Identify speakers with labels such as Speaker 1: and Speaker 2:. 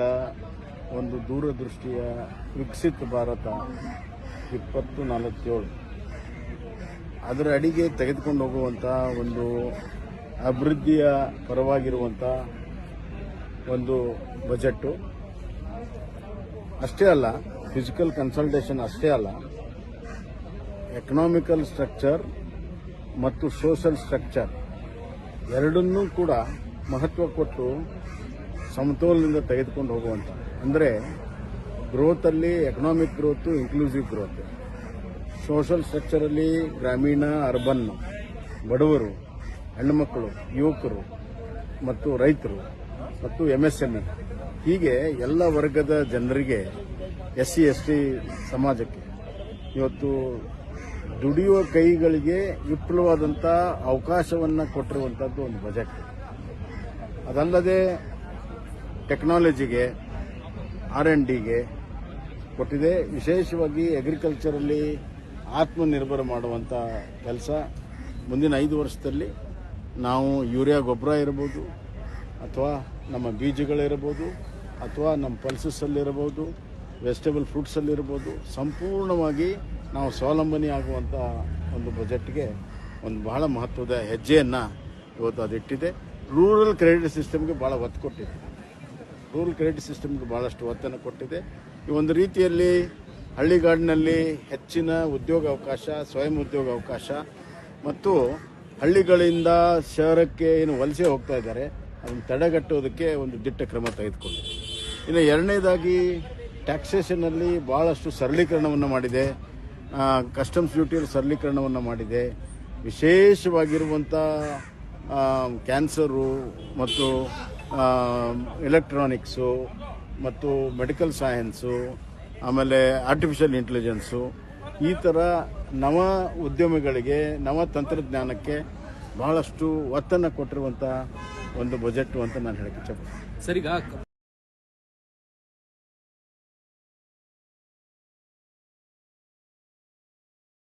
Speaker 1: ಮಕ್ಕಳ ಒಂದು ದೂರದೃಷ್ಟಿಯ ವಿಕಸಿತ ಭಾರತ ಇಪ್ಪತ್ತು ನಲವತ್ತೇಳು ಅದರ ಅಡಿಗೆ ತೆಗೆದುಕೊಂಡು ಹೋಗುವಂಥ ಒಂದು ಅಭಿವೃದ್ಧಿಯ ಪರವಾಗಿರುವಂಥ ಒಂದು ಬಜೆಟ್ಟು ಅಷ್ಟೇ ಅಲ್ಲ ಫಿಸಿಕಲ್ ಕನ್ಸಲ್ಟೇಷನ್ ಅಷ್ಟೇ ಅಲ್ಲ ಎಕನಾಮಿಕಲ್ ಸ್ಟ್ರಕ್ಚರ್ ಮತ್ತು ಸೋಷಲ್ ಸ್ಟ್ರಕ್ಚರ್ ಎರಡನ್ನೂ ಕೂಡ ಮಹತ್ವ ಕೊಟ್ಟು ಸಮತೋಲನದಿಂದ ತೆಗೆದುಕೊಂಡು ಹೋಗುವಂಥ ಅಂದರೆ ಗ್ರೋತಲ್ಲಿ economic growth inclusive growth social ಸ್ಟ್ರಕ್ಚರಲ್ಲಿ ಗ್ರಾಮೀಣ ಅರ್ಬನ್ ಬಡವರು, ಹೆಣ್ಣುಮಕ್ಕಳು, ಯುವಕರು ಮತ್ತು ರೈತರು ಮತ್ತು ಎಂ ಎಸ್ ಎಂ ಹೀಗೆ ಎಲ್ಲ ವರ್ಗದ ಜನರಿಗೆ ಎಸ್ ಸಿ ಎಸ್ ಟಿ ಸಮಾಜಕ್ಕೆ ಇವತ್ತು ದುಡಿಯುವ ಕೈಗಳಿಗೆ ವಿಪುಲವಾದಂಥ ಅವಕಾಶವನ್ನು ಕೊಟ್ಟಿರುವಂಥದ್ದು ಒಂದು ಬಜೆಟ್. ಅದಲ್ಲದೆ ಟೆಕ್ನಾಲಜಿಗೆ ಆರ್ ಎನ್ ಡಿಗೆ ಕೊಟ್ಟಿದೆ. ವಿಶೇಷವಾಗಿ ಅಗ್ರಿಕಲ್ಚರಲ್ಲಿ ಆತ್ಮನಿರ್ಭರ ಮಾಡುವಂಥ ಕೆಲಸ. ಮುಂದಿನ ಐದು ವರ್ಷದಲ್ಲಿ ನಾವು ಯೂರಿಯಾ ಗೊಬ್ಬರ ಇರ್ಬೋದು ಅಥವಾ ನಮ್ಮ ಬೀಜಗಳಿರ್ಬೋದು ಅಥವಾ ನಮ್ಮ ಪಲ್ಸಸ್ಸಲ್ಲಿರ್ಬೋದು ವೆಜಿಟೇಬಲ್ ಫ್ರೂಟ್ಸಲ್ಲಿರ್ಬೋದು ಸಂಪೂರ್ಣವಾಗಿ ನಾವು ಸ್ವಾವಲಂಬನೆ ಆಗುವಂಥ ಒಂದು ಬಜೆಟ್ಗೆ ಒಂದು ಬಹಳ ಮಹತ್ವದ ಹೆಜ್ಜೆಯನ್ನು ಇವತ್ತು ಅದಿಟ್ಟಿದೆ. ರೂರಲ್ ಕ್ರೆಡಿಟ್ ಸಿಸ್ಟಮ್ಗೆ ಭಾಳ ಒತ್ತು ಕೊಟ್ಟಿದೆ. ರೂರಲ್ ಕ್ರೆಡಿಟ್ ಸಿಸ್ಟಮ್ಗೆ ಭಾಳಷ್ಟು ಒತ್ತನ್ನು ಕೊಟ್ಟಿದೆ. ಈ ಒಂದು ರೀತಿಯಲ್ಲಿ ಹಳ್ಳಿಗಾಡಿನಲ್ಲಿ ಹೆಚ್ಚಿನ ಉದ್ಯೋಗ ಅವಕಾಶ, ಸ್ವಯಂ ಉದ್ಯೋಗ ಅವಕಾಶ ಮತ್ತು ಹಳ್ಳಿಗಳಿಂದ ಶಹರಕ್ಕೆ ಏನು ವಲಸೆ ಹೋಗ್ತಾ ಇದ್ದಾರೆ, ಅದನ್ನು ತಡೆಗಟ್ಟೋದಕ್ಕೆ ಒಂದು ದಿಟ್ಟ ಕ್ರಮ ತೆಗೆದುಕೊಂಡಿದೆ. ಇನ್ನು ಎರಡನೇದಾಗಿ ಟ್ಯಾಕ್ಸೇಷನಲ್ಲಿ ಭಾಳಷ್ಟು ಸರಳೀಕರಣವನ್ನು ಮಾಡಿದೆ. ಕಸ್ಟಮ್ಸ್ ಡ್ಯೂಟಿಯಲ್ಲಿ ಸರಳೀಕರಣವನ್ನು ಮಾಡಿದೆ. ವಿಶೇಷವಾಗಿರುವಂಥ ಕ್ಯಾನ್ಸರು ಮತ್ತು ಎಲೆಕ್ಟ್ರಾನಿಕ್ಸು ಮತ್ತು ಮೆಡಿಕಲ್ ಸೈನ್ಸು ಆಮೇಲೆ ಆರ್ಟಿಫಿಷಿಯಲ್ ಇಂಟೆಲಿಜೆನ್ಸು ಈ ಥರ ನವ ಉದ್ಯಮಿಗಳಿಗೆ, ನವ ತಂತ್ರಜ್ಞಾನಕ್ಕೆ ಬಹಳಷ್ಟು ಒತ್ತನ್ನು ಕೊಟ್ಟಿರುವಂಥ ಒಂದು ಬಜೆಟ್ ಅಂತ ನಾನು ಹೇಳಕ್ಕೆ ಇಚ್ಛಪಡ್ತೀನಿ
Speaker 2: ಸರ್, ಈಗ